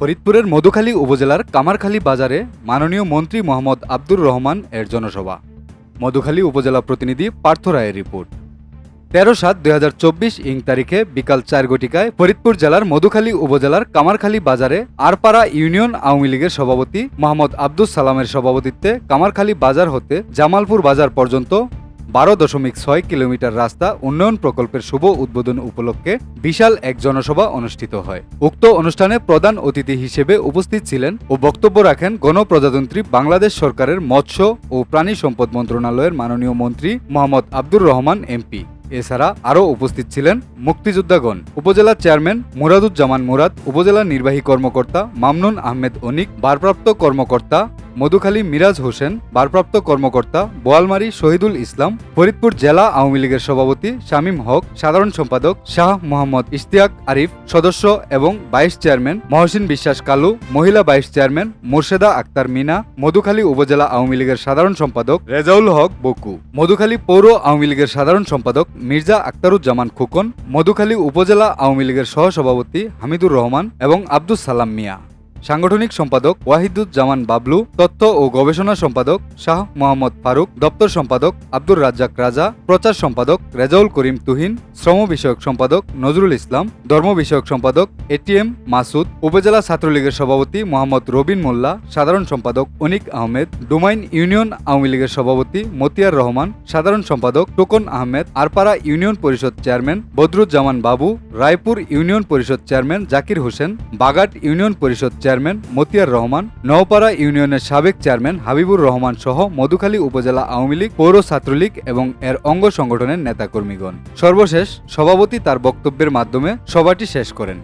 ফরিদপুরের মধুখালী উপজেলার কামারখালী বাজারে মাননীয় মন্ত্রী মোহাম্মদ আব্দুর রহমান এর জনসভা। মধুখালী উপজেলা প্রতিনিধি পার্থ রায়ের রিপোর্ট। তেরো সাত দুই হাজার চব্বিশ ইং তারিখে বিকাল চার ঘটিকায় ফরিদপুর জেলার মধুখালী উপজেলার কামারখালী বাজারে আরপাড়া ইউনিয়ন আওয়ামী লীগের সভাপতি মোহাম্মদ আব্দুস সালামের সভাপতিত্বে কামারখালী বাজার হতে জামালপুর বাজার পর্যন্ত বারো দশমিক ছয় কিলোমিটার রাস্তা উন্নয়ন প্রকল্পের শুভ উদ্বোধন উপলক্ষে বিশাল এক জনসভা অনুষ্ঠিত হয়। উক্ত অনুষ্ঠানে প্রধান অতিথি হিসেবে উপস্থিত ছিলেন ও বক্তব্য রাখেন গণপ্রজাতন্ত্রী বাংলাদেশ সরকারের মৎস্য ও প্রাণী সম্পদ মন্ত্রণালয়ের মাননীয় মন্ত্রী মোহাম্মদ আব্দুর রহমান এমপি। এছাড়া আরও উপস্থিত ছিলেন মুক্তিযোদ্ধাগণ, উপজেলা চেয়ারম্যান মুরাদুজ্জামান মুরাদ, উপজেলা নির্বাহী কর্মকর্তা মামনুন আহমেদ অনিক, ভারপ্রাপ্ত কর্মকর্তা মধুখালী মিরাজ হোসেন, ভারপ্রাপ্ত কর্মকর্তা বোয়ালমারি শহীদুল ইসলাম, ফরিদপুর জেলা আওয়ামী লীগের সভাপতি শামীম হক, সাধারণ সম্পাদক শাহ মোহাম্মদ ইশতিয়াক আরিফ, সদস্য এবং ভাইস চেয়ারম্যান মহসিন বিশ্বাস কালু, মহিলা ভাইস চেয়ারম্যান মুর্শেদা আক্তার মিনা, মধুখালী উপজেলা আওয়ামী লীগের সাধারণ সম্পাদক রেজাউল হক বকু, মধুখালী পৌর আওয়ামী লীগের সাধারণ সম্পাদক মির্জা আক্তারুজ্জামান খোকন, মধুখালী উপজেলা আওয়ামী লীগের সহসভাপতি হামিদুর রহমান এবং আব্দুস সালাম মিয়া। সাংগঠনিক সম্পাদক ওয়াহিদুজ্জামান বাবলু, তথ্য ও গবেষণা সম্পাদক শাহ মোহাম্মদ ফারুক, দপ্তর সম্পাদক আব্দুর রাজ্জাক রাজা, প্রচার সম্পাদক রেজাউল করিম তুহিন, শ্রম বিষয়ক সম্পাদক নজরুল ইসলাম, ধর্ম বিষয়ক সম্পাদক এটিএম মাসুদ, উপজেলা ছাত্রলীগের সভাপতি মোহাম্মদ রবিন মোল্লা, সাধারণ সম্পাদক অনিক আহমেদ, ডোমাইন ইউনিয়ন আওয়ামী লীগের সভাপতি মতিয়ার রহমান, সাধারণ সম্পাদক Tokon Ahmed, Arpara union Parishad chairman Badruzzaman Babu, Raipur union Parishad chairman Zakir Hossain, Bagat union Parishad chairman Motiar Rahman, Naopara ইউনিয়নের সাবেক চেয়ারম্যান হাবিবুর রহমান সহ মধুখালী উপজেলা আওয়ামী লীগ, পৌর ছাত্রলীগ এবং এর অঙ্গ সংগঠনের নেতাকর্মীগণ। সর্বশেষ সভাপতি তার বক্তব্যের মাধ্যমে সভাটি শেষ করেন।